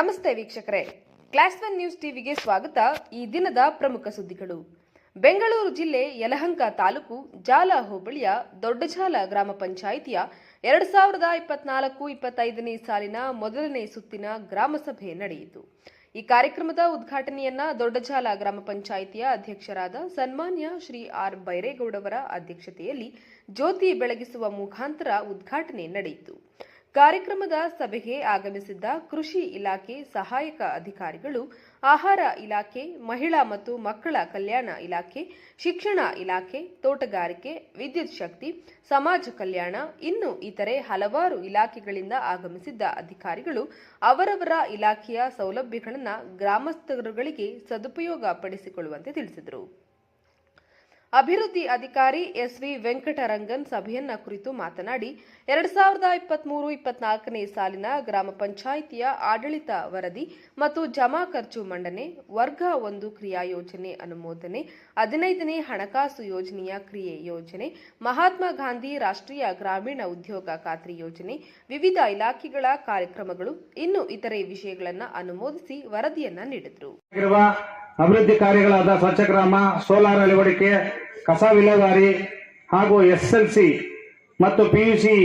ನಮಸ್ತೆ ವೀಕ್ಷಕರೇ. Class one news ಟಿವಿಗೆ ಸ್ವಾಗತ. ಈ ದಿನದ ಪ್ರಮುಖ ಸುದ್ದಿಗಳು. ಬೆಂಗಳೂರು ಜಿಲ್ಲೆ ಯಲಹಂಕ ತಾಲೂಕು ಜಾಲ ಹೋಬಳಿಯ ದೊಡ್ಡಜಾಲ ಗ್ರಾಮ ಪಂಚಾಯಿತಿಯ ಎರಡು ಸಾವಿರದ ಇಪ್ಪತ್ನಾಲ್ಕು ಇಪ್ಪತ್ತೈದನೇ ಸಾಲಿನ ಮೊದಲನೇ ಸುತ್ತಿನ ಗ್ರಾಮಸಭೆ ನಡೆಯಿತು. ಈ ಕಾರ್ಯಕ್ರಮದ ಉದ್ಘಾಟನೆಯನ್ನ ದೊಡ್ಡಜಾಲ ಗ್ರಾಮ ಪಂಚಾಯಿತಿಯ ಅಧ್ಯಕ್ಷರಾದ ಸನ್ಮಾನ್ಯ ಶ್ರೀ ಆರ್ ಬೈರೇಗೌಡವರ ಅಧ್ಯಕ್ಷತೆಯಲ್ಲಿ ಜ್ಯೋತಿ ಬೆಳಗಿಸುವ ಮುಖಾಂತರ ಉದ್ಘಾಟನೆ ನಡೆಯಿತು. ಕಾರ್ಯಕ್ರಮದ ಸಭೆಗೆ ಆಗಮಿಸಿದ್ದ ಕೃಷಿ ಇಲಾಖೆ ಸಹಾಯಕ ಅಧಿಕಾರಿಗಳು, ಆಹಾರ ಇಲಾಖೆ, ಮಹಿಳಾ ಮತ್ತು ಮಕ್ಕಳ ಕಲ್ಯಾಣ ಇಲಾಖೆ, ಶಿಕ್ಷಣ ಇಲಾಖೆ, ತೋಟಗಾರಿಕೆ, ವಿದ್ಯುತ್ ಶಕ್ತಿ, ಸಮಾಜ ಕಲ್ಯಾಣ, ಇನ್ನು ಇತರೆ ಹಲವಾರು ಇಲಾಖೆಗಳಿಂದ ಆಗಮಿಸಿದ್ದ ಅಧಿಕಾರಿಗಳು ಅವರವರ ಇಲಾಖೆಯ ಸೌಲಭ್ಯಗಳನ್ನು ಗ್ರಾಮಸ್ಥರುಗಳಿಗೆ ಸದುಪಯೋಗ ಪಡಿಸಿಕೊಳ್ಳುವಂತೆ ತಿಳಿಸಿದರು. ಅಭಿವೃದ್ಧಿ ಅಧಿಕಾರಿ ಎಸ್ ವಿ ವೆಂಕಟರಂಗನ್ ಸಭೆಯನ್ನ ಕುರಿತು ಮಾತನಾಡಿ, ಎರಡ್ ಸಾವಿರದ ಇಪ್ಪತ್ತ್ ಇಪ್ಪತ್ಮೂರು ಇಪ್ಪತ್ನಾಲ್ಕನೇ ಸಾಲಿನ ಗ್ರಾಮ ಪಂಚಾಯಿತಿಯ ಆಡಳಿತ ವರದಿ ಮತ್ತು ಜಮಾ ಖರ್ಚು ಮಂಡನೆ, ವರ್ಗ ಒಂದು ಕ್ರಿಯಾ ಯೋಜನೆ ಅನುಮೋದನೆ, ಹದಿನೈದನೇ ಹಣಕಾಸು ಯೋಜನೆಯ ಕ್ರಿಯೆ ಯೋಜನೆ, ಮಹಾತ್ಮ ಗಾಂಧಿ ರಾಷ್ಟ್ರೀಯ ಗ್ರಾಮೀಣ ಉದ್ಯೋಗ ಖಾತ್ರಿ ಯೋಜನೆ, ವಿವಿಧ ಇಲಾಖೆಗಳ ಕಾರ್ಯಕ್ರಮಗಳು, ಇನ್ನು ಇತರೆ ವಿಷಯಗಳನ್ನು ಅನುಮೋದಿಸಿ ವರದಿಯನ್ನ ನೀಡಿದರು. ಅಭಿವೃದ್ಧಿ ಕಾರ್ಯಗಳಾದ ಸ್ವಚ್ಛ ಗ್ರಾಮ ಸೋಲಾರ್ ಅಳವಡಿಕೆ, ಕಸ ವಿಲೇವಾರಿ ಹಾಗೂ ಎಸ್ಎಲ್ಸಿ ಮತ್ತು ಪಿಯುಸಿ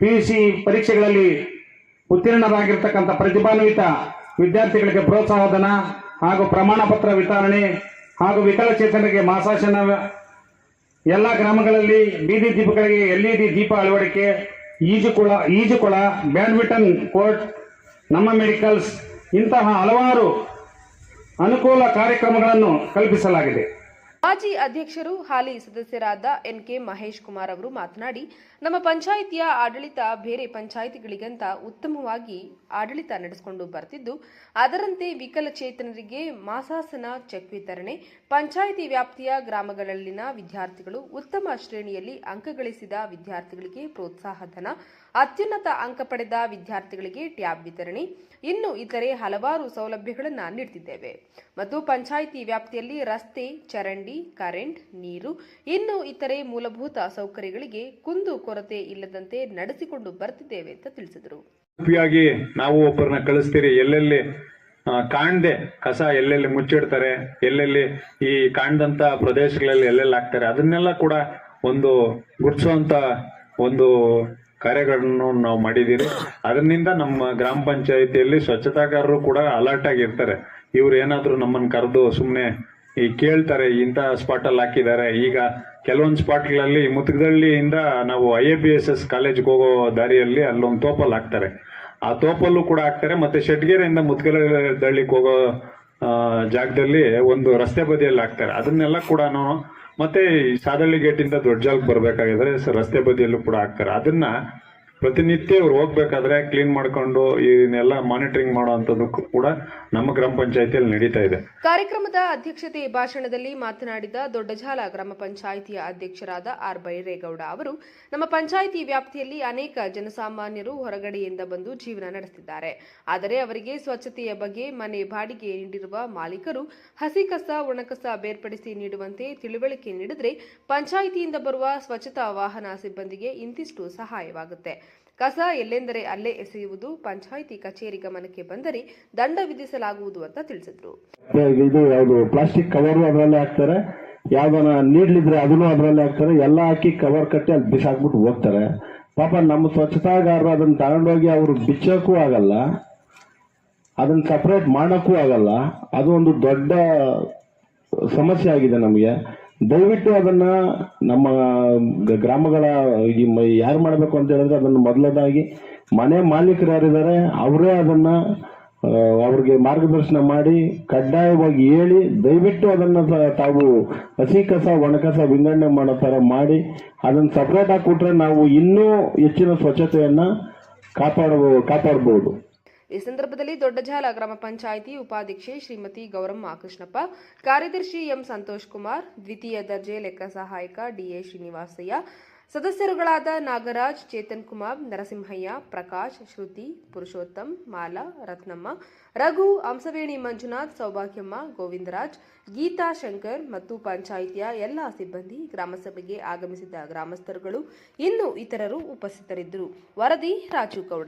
ಪಿಯುಸಿ ಪರೀಕ್ಷೆಗಳಲ್ಲಿ ಉತ್ತೀರ್ಣರಾಗಿರ್ತಕ್ಕಂಥ ಪ್ರತಿಭಾನ್ವಿತ ವಿದ್ಯಾರ್ಥಿಗಳಿಗೆ ಪ್ರೋತ್ಸಾಹಧನ ಹಾಗೂ ಪ್ರಮಾಣ ಪತ್ರ ವಿತರಣೆ ಹಾಗೂ ವಿಕಲಚೇತನರಿಗೆ ಮಾಸಾಶನ. ಎಲ್ಲ ಗ್ರಾಮಗಳಲ್ಲಿ ಬೀದಿ ದೀಪಗಳಿಗೆ ಎಲ್ಇಡಿ ದೀಪ ಅಳವಡಿಕೆ ಈಜುಕೊಳ ಈಜುಕೊಳ ಬ್ಯಾಡ್ಮಿಂಟನ್ ಕೋರ್ಟ್, ನಮ್ಮ ಮೆಡಿಕಲ್ಸ್, ಇಂತಹ ಹಲವಾರು ಅನುಕೂಲ ಕಾರ್ಯಕ್ರಮಗಳನ್ನು ಕಲ್ಪಿಸಲಾಗಿದೆ. ಮಾಜಿ ಅಧ್ಯಕ್ಷರು ಹಾಲಿ ಸದಸ್ಯರಾದ ಎನ್ ಕೆ ಮಹೇಶ್ ಕುಮಾರ್ ಅವರು ಮಾತನಾಡಿ, ನಮ್ಮ ಪಂಚಾಯಿತಿಯ ಆಡಳಿತ ಬೇರೆ ಪಂಚಾಯಿತಿಗಳಿಗಿಂತ ಉತ್ತಮವಾಗಿ ಆಡಳಿತ ನಡೆಸಿಕೊಂಡು ಬರ್ತಿದ್ದು, ಅದರಂತೆ ವಿಕಲಚೇತನರಿಗೆ ಮಾಸಾಸನ ಚೆಕ್ ವಿತರಣೆ, ಪಂಚಾಯಿತಿ ವ್ಯಾಪ್ತಿಯ ಗ್ರಾಮಗಳಲ್ಲಿನ ವಿದ್ಯಾರ್ಥಿಗಳು ಉತ್ತಮ ಶ್ರೇಣಿಯಲ್ಲಿ ಅಂಕ ಗಳಿಸಿದ ವಿದ್ಯಾರ್ಥಿಗಳಿಗೆ ಪ್ರೋತ್ಸಾಹಧನ ಅತ್ಯುನ್ನತ ಅಂಕ ಪಡೆದ ವಿದ್ಯಾರ್ಥಿಗಳಿಗೆ ಟ್ಯಾಬ್ ವಿತರಣೆ, ಇನ್ನು ಇತರೆ ಹಲವಾರು ಸೌಲಭ್ಯಗಳನ್ನು ನೀಡುತ್ತಿದ್ದೇವೆ ಮತ್ತು ಪಂಚಾಯಿತಿ ವ್ಯಾಪ್ತಿಯಲ್ಲಿ ರಸ್ತೆ, ಚರಂಡಿ ಕರೆಂಟ್, ನೀರು, ಇನ್ನು ಇತರೆ ಮೂಲಭೂತ ಸೌಕರ್ಯಗಳಿಗೆ ಕುಂದು ಕೊರತೆ ಇಲ್ಲದಂತೆ ನಡೆಸಿಕೊಂಡು ಬರ್ತಿದ್ದೇವೆ ಅಂತ ತಿಳಿಸಿದರು. ನಾವು ಒಬ್ಬರನ್ನ ಕಳಿಸ್ತೀರಿ, ಎಲ್ಲೆಲ್ಲಿ ಕಾಣದೆ ಕಾಣ್ದೆ ಕಸ ಎಲ್ಲೆಲ್ಲಿ ಮುಚ್ಚಿಡ್ತಾರೆ, ಎಲ್ಲೆಲ್ಲಿ ಈ ಕಾಣ್ದಂತ ಪ್ರದೇಶಗಳಲ್ಲಿ ಎಲ್ಲೆಲ್ಲಿ ಹಾಕ್ತಾರೆ, ಅದನ್ನೆಲ್ಲ ಕೂಡ ಒಂದು ಗುರ್ಸುವಂತ ಒಂದು ಕಾರ್ಯಗಳನ್ನು ನಾವು ಮಾಡಿದೀವಿ ಅದರಿಂದ ನಮ್ಮ ಗ್ರಾಮ ಪಂಚಾಯಿತಿಯಲ್ಲಿ ಸ್ವಚ್ಛತಾಗಾರರು ಕೂಡ ಅಲರ್ಟ್ ಆಗಿರ್ತಾರೆ. ಇವ್ರು ಏನಾದರೂ ನಮ್ಮನ್ನ ಕರೆದು ಸುಮ್ಮನೆ ಈ ಕೇಳ್ತಾರೆ ಇಂಥ ಸ್ಪಾಟ್ ಅಲ್ಲಿ ಹಾಕಿದ್ದಾರೆ. ಈಗ ಕೆಲವೊಂದು ಸ್ಪಾಟ್ಗಳಲ್ಲಿ ಮುತುಗದಳ್ಳಿಯಿಂದ ನಾವು I A B S S ಕಾಲೇಜ್ಗೆ ಹೋಗೋ ದಾರಿಯಲ್ಲಿ ಅಲ್ಲೊಂದು ತೋಪಲ್ಲಿ ಹಾಕ್ತಾರೆ. ಆ ತೋಪಲ್ಲೂ ಕೂಡ ಹಾಕ್ತಾರೆ, ಮತ್ತೆ ಶೆಟ್ಗೆರೆಯಿಂದ ಮುತ್ಕಲದಳ್ಳಿಗೆ ಹೋಗೋ ಜಾಗದಲ್ಲಿ ಒಂದು ರಸ್ತೆ ಬದಿಯಲ್ಲಿ ಹಾಕ್ತಾರೆ. ಅದನ್ನೆಲ್ಲ ಕೂಡ ನಾವು ಮತ್ತೆ ಸಾದಳ್ಳಿ ಗೇಟಿಂದ ದೊಡ್ಡ ಜಾಗಕ್ಕೆ ಬರಬೇಕಾಗಿದ್ರೆ ರಸ್ತೆ ಬದಿಯಲ್ಲೂ ಕೂಡ ಹಾಕ್ತಾರೆ. ಅದನ್ನ ಪ್ರತಿನಿತ್ಯ ಇವ್ರು ಹೋಗ್ಬೇಕಾದ್ರೆ ಕ್ಲೀನ್ ಮಾಡ್ಕೊಂಡು ಇದನ್ನೆಲ್ಲ ಮಾನಿಟರಿಂಗ್ ಮಾಡೋ ಅಂಥದ್ದಕ್ಕೂ ಕೂಡ ನಮ್ಮ ಗ್ರಾಮ ಪಂಚಾಯತಿಯಲ್ಲಿ ನಡೀತಾ ಇದೆ. ಕಾರ್ಯಕ್ರಮದ ಅಧ್ಯಕ್ಷತೆ ಭಾಷಣದಲ್ಲಿ ಮಾತನಾಡಿದ ದೊಡ್ಡಜಾಲ ಗ್ರಾಮ ಪಂಚಾಯಿತಿಯ ಅಧ್ಯಕ್ಷರಾದ ಆರ್ ಬೈರೇಗೌಡ ಅವರು, ನಮ್ಮ ಪಂಚಾಯಿತಿ ವ್ಯಾಪ್ತಿಯಲ್ಲಿ ಅನೇಕ ಜನಸಾಮಾನ್ಯರು ಹೊರಗಡೆಯಿಂದ ಬಂದು ಜೀವನ ನಡೆಸುತ್ತಿದ್ದಾರೆ ಆದರೆ ಅವರಿಗೆ ಸ್ವಚ್ಛತೆಯ ಬಗ್ಗೆ ಮನೆ ಬಾಡಿಗೆ ನೀಡಿರುವ ಮಾಲೀಕರು ಹಸಿ ಕಸ, ಒಣಕಸ ಬೇರ್ಪಡಿಸಿ ನೀಡುವಂತೆ ತಿಳುವಳಿಕೆ ನೀಡಿದರೆ ಪಂಚಾಯಿತಿಯಿಂದ ಬರುವ ಸ್ವಚ್ಛತಾ ವಾಹನ ಸಿಬ್ಬಂದಿಗೆ ಇಂತಿಷ್ಟು ಸಹಾಯವಾಗುತ್ತೆ. ಕಸ ಎಲ್ಲೆಂದರೆ ಅಲ್ಲೇ ಎಸೆಯುವುದು, ಪಂಚಾಯಿತಿ ಕಚೇರಿ ಗಮನಕ್ಕೆ ಬಂದರೆ ದಂಡ ವಿಧಿಸಲಾಗುವುದು ಅಂತ ತಿಳಿಸಿದ್ರು. ಇದು ಯಾವುದು ಪ್ಲಾಸ್ಟಿಕ್ ಕವರ್ ಅದರಲ್ಲೇ ಹಾಕ್ತಾರೆ, ಯಾವ್ದನ ನೀಡ್ಲಿದ್ರೆ ಅದನ್ನು ಅದರಲ್ಲೇ ಹಾಕ್ತಾರೆ, ಎಲ್ಲ ಹಾಕಿ ಕವರ್ ಕಟ್ಟಿ ಅಲ್ಲಿ ಬಿಸಾಕ್ಬಿಟ್ಟು ಹೋಗ್ತಾರೆ. ಪಾಪ ನಮ್ಮ ಸ್ವಚ್ಛತಾಗಾರರು ಅದನ್ನ ತಗೊಂಡೋಗಿ ಅವರು ಬಿಚ್ಚೋಕ್ಕೂ ಆಗಲ್ಲ, ಅದನ್ನ ಸಪರೇಟ್ ಮಾಡೋಕ್ಕೂ ಆಗಲ್ಲ. ಅದು ಒಂದು ದೊಡ್ಡ ಸಮಸ್ಯೆ ಆಗಿದೆ ನಮಗೆ. ದಯವಿಟ್ಟು ಅದನ್ನ ನಮ್ಮ ಗ್ರಾಮಗಳ ಯಾರು ಮಾಡಬೇಕು ಅಂತ ಹೇಳಿದ್ರೆ ಅದನ್ನು ಮೊದಲದಾಗಿ ಮನೆ ಮಾಲೀಕರು ಯಾರಿದ್ದಾರೆ ಅವರೇ ಅದನ್ನ ಅವ್ರಿಗೆ ಮಾರ್ಗದರ್ಶನ ಮಾಡಿ, ಕಡ್ಡಾಯವಾಗಿ ಹೇಳಿ, ದಯವಿಟ್ಟು ಅದನ್ನ ತಾವು ಹಸಿ ಕಸ ಒಣಕಸ ವಿಂಗಡಣೆ ಮಾಡೋ ತರ ಮಾಡಿ, ಅದನ್ನ ಸಪ್ರೇಟ್ ಆಗಿ ಕೊಟ್ರೆ ನಾವು ಇನ್ನೂ ಹೆಚ್ಚಿನ ಸ್ವಚ್ಛತೆಯನ್ನ ಕಾಪಾಡಬೋ ಕಾಪಾಡಬಹುದು ಈ ಸಂದರ್ಭದಲ್ಲಿ ದೊಡ್ಡಜಾಲ ಗ್ರಾಮ ಪಂಚಾಯಿತಿ ಉಪಾಧ್ಯಕ್ಷೆ ಶ್ರೀಮತಿ ಗೌರಮ್ಮ ಕೃಷ್ಣಪ್ಪ, ಕಾರ್ಯದರ್ಶಿ ಎಂ ಸಂತೋಷ್ ಕುಮಾರ್, ದ್ವಿತೀಯ ದರ್ಜೆ ಲೆಕ್ಕ ಸಹಾಯಕ ಡಿಎ ಶ್ರೀನಿವಾಸಯ್ಯ, ಸದಸ್ಯರುಗಳಾದ ನಾಗರಾಜ್, ಚೇತನ್ ಕುಮಾರ್, ನರಸಿಂಹಯ್ಯ, ಪ್ರಕಾಶ್, ಶ್ರುತಿ, ಪುರುಷೋತ್ತಮ್, ಮಾಲಾ, ರತ್ನಮ್ಮ, ರಘು ಅಂಸವೇಣಿ ಮಂಜುನಾಥ್, ಸೌಭಾಗ್ಯಮ್ಮ, ಗೋವಿಂದರಾಜ್, ಗೀತಾ ಶಂಕರ್ ಮತ್ತು ಪಂಚಾಯಿತಿಯ ಎಲ್ಲ ಸಿಬ್ಬಂದಿ ಗ್ರಾಮಸಭೆಗೆ ಆಗಮಿಸಿದ್ದ ಗ್ರಾಮಸ್ಥರುಗಳು ಇನ್ನು ಇತರರು ಉಪಸ್ಥಿತರಿದ್ದರು. ವರದಿ ರಾಜು ಗೌಡ.